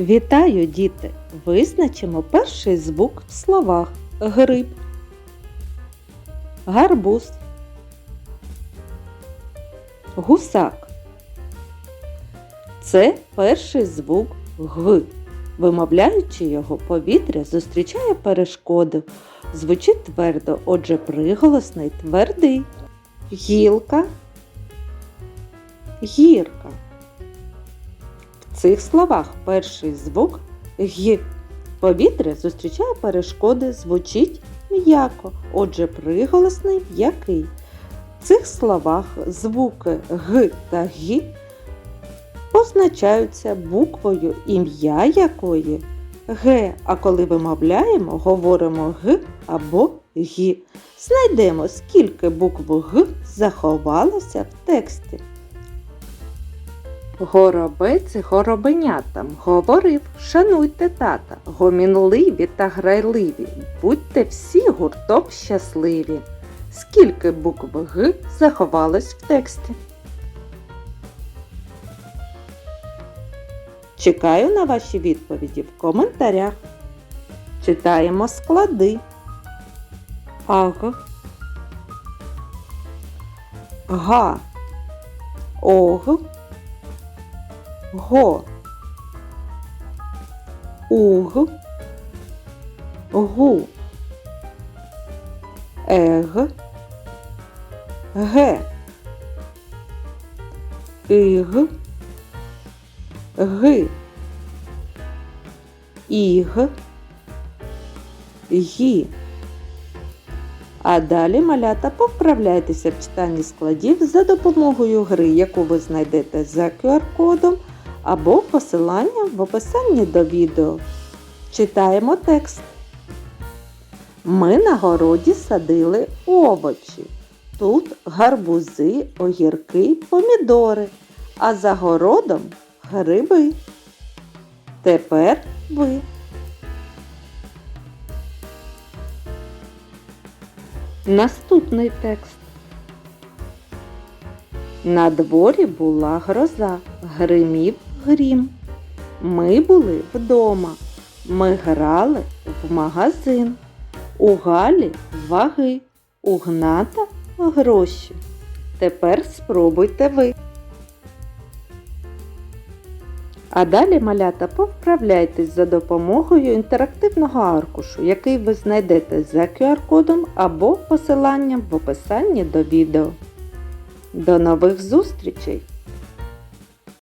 Вітаю, діти! Визначимо перший звук в словах гриб, гарбуз, гусак. Це перший звук Г. Вимовляючи його, повітря зустрічає перешкоди. Звучить твердо, отже, приголосний твердий. Гілка, гірка. Цих словах перший звук г. Повітря зустрічає перешкоди, звучить м'яко, отже, приголосний м'який. В цих словах звуки г та г позначаються буквою ім'я якої г, а коли вимовляємо, говоримо г або г. Знайдемо, скільки букв г заховалося в тексті. Горобець горобенятам говорив, шануйте тата, гомінливі та грайливі, будьте всі гуртом щасливі. Скільки букв Г заховалось в тексті? Чекаю на ваші відповіді в коментарях. Читаємо склади. Аг. Га. Ог. Го. Уг. Гу. Ег. Ге. Іг. Ги. Іг. Гі. А далі малята повправляйтеся в читанні складів за допомогою гри, яку ви знайдете за QR-кодом або посиланням в описанні до відео. Читаємо текст. Ми на городі садили овочі. Тут гарбузи, огірки, помідори, а за городом гриби. Тепер ви. Наступний текст. На дворі була гроза, гримів грім. Ми були вдома. Ми грали в магазин. У Галі ваги, у Гната гроші. Тепер спробуйте ви. А далі, малята, повправляйтесь за допомогою інтерактивного аркушу, який ви знайдете за QR-кодом або посиланням в описанні до відео. До нових зустрічей!